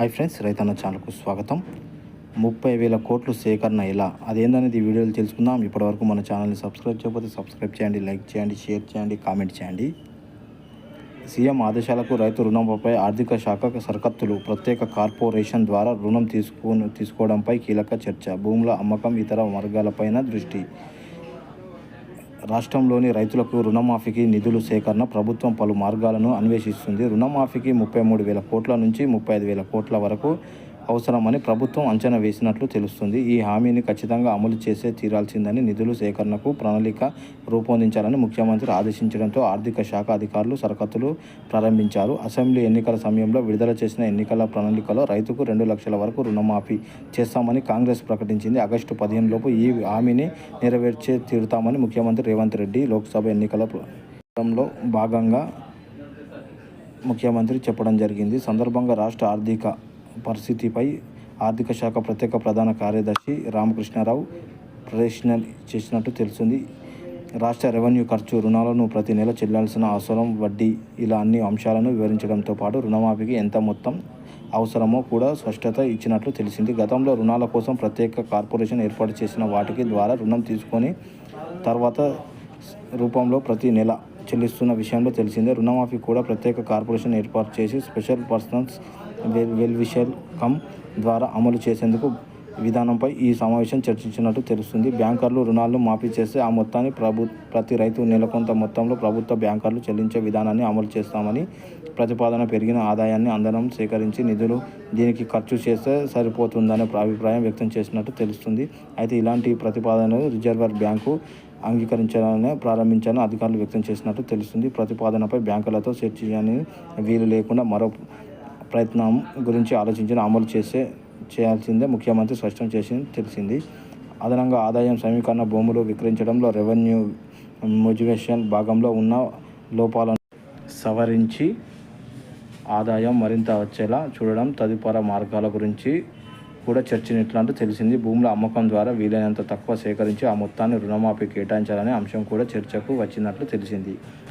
Hi friends రైతన్న ఛానల్కు స్వాగతం. ముప్పై వేల కోట్లు సేకరణ ఎలా? అదేందనేది వీడియోలు తెలుసుకుందాం. ఇప్పటివరకు మన ఛానల్ని సబ్స్క్రైబ్ చేయకపోతే సబ్స్క్రైబ్ చేయండి లైక్ చేయండి షేర్ చేయండి కామెంట్ చేయండి. సీఎం ఆదేశాలకు రైతు రుణంపై ఆర్థిక శాఖ సరికత్తులు. ప్రత్యేక కార్పొరేషన్ ద్వారా రుణం తీసుకు తీసుకోవడంపై కీలక చర్చ. భూముల అమ్మకం ఇతర మార్గాలపైన దృష్టి. రాష్ట్రంలోని రైతులకు రుణమాఫీకి నిధులు సేకరణ ప్రభుత్వం పలు మార్గాలను అన్వేషిస్తుంది. రుణమాఫీకి ముప్పై మూడు వేల కోట్ల నుంచి ముప్పై ఐదు వేల కోట్ల వరకు అవసరమని ప్రభుత్వం అంచనా వేసినట్లు తెలుస్తుంది. ఈ హామీని ఖచ్చితంగా అమలు చేసే తీరాల్సిందని నిధుల సేకరణకు ప్రణాళిక రూపొందించాలని ముఖ్యమంత్రి ఆదేశించడంతో ఆర్థిక శాఖ అధికారులు సరకత్తులు ప్రారంభించారు. అసెంబ్లీ ఎన్నికల సమయంలో విడుదల చేసిన ఎన్నికల ప్రణాళికలో రైతుకు రెండు లక్షల వరకు రుణమాఫీ చేస్తామని కాంగ్రెస్ ప్రకటించింది. ఆగస్టు పదిహేను లోపు ఈ హామీని నెరవేర్చే తీరుతామని ముఖ్యమంత్రి రేవంత్ రెడ్డి లోక్సభ ఎన్నికలలో భాగంగా ముఖ్యమంత్రి చెప్పడం జరిగింది. సందర్భంగా రాష్ట్ర ఆర్థిక పరిస్థితిపై ఆర్థిక శాఖ ప్రత్యేక ప్రధాన కార్యదర్శి రామకృష్ణారావు ప్రదర్శన చేసినట్టు తెలిసింది రాష్ట్ర రెవెన్యూ ఖర్చు రుణాలను ప్రతి నెల చెల్లాల్సిన అవసరం వడ్డీ ఇలా అన్ని అంశాలను వివరించడంతో పాటు రుణమాఫీకి ఎంత మొత్తం అవసరమో కూడా స్పష్టత ఇచ్చినట్లు తెలిసింది. గతంలో రుణాల కోసం ప్రత్యేక కార్పొరేషన్ ఏర్పాటు చేసిన వాటికి ద్వారా రుణం తీసుకొని తర్వాత రూపంలో ప్రతి నెల చెల్లిస్తున్న విషయంలో తెలిసిందే. రుణమాఫీ కూడా ప్రత్యేక కార్పొరేషన్ ఏర్పాటు చేసి స్పెషల్ పర్సనల్స్ వెల్ విషల్ కమ్ ద్వారా అమలు చేసేందుకు విధానంపై ఈ సమావేశం చర్చించినట్టు తెలుస్తుంది. బ్యాంకర్లు రుణాలను మాఫీ చేస్తే ఆ మొత్తాన్ని ప్రభు ప్రతి రైతు నెల కొంత మొత్తంలో ప్రభుత్వ బ్యాంకర్లు చెల్లించే విధానాన్ని అమలు చేస్తామని ప్రతిపాదన పెరిగిన ఆదాయాన్ని అందరం సేకరించి నిధులు దీనికి ఖర్చు చేస్తే సరిపోతుందనే అభిప్రాయం వ్యక్తం చేసినట్టు తెలుస్తుంది. అయితే ఇలాంటి ప్రతిపాదనలు రిజర్వర్ బ్యాంకు అంగీకరించాలని ప్రారంభించాలని అధికారులు వ్యక్తం చేసినట్టు తెలుస్తుంది. ప్రతిపాదనపై బ్యాంకులతో చర్చించని వీలు లేకుండా మరో ప్రయత్నం గురించి ఆలోచించిన అమలు చేసే చేయాల్సిందే ముఖ్యమంత్రి స్పష్టం చేసి తెలిసింది. అదనంగా ఆదాయం సమీకరణ భూములు విక్రయించడంలో రెవెన్యూ మోటివేషన్ భాగంలో ఉన్న లోపాలను సవరించి ఆదాయం మరింత వచ్చేలా చూడడం తదుపర మార్గాల గురించి కూడా చర్చించినట్లు తెలిసింది. భూముల అమ్మకం ద్వారా వీలైనంత తక్కువ సేకరించి ఆ మొత్తాన్ని రుణమాఫీ కేటాయించాలనే అంశం కూడా చర్చకు వచ్చినట్లు తెలిసింది.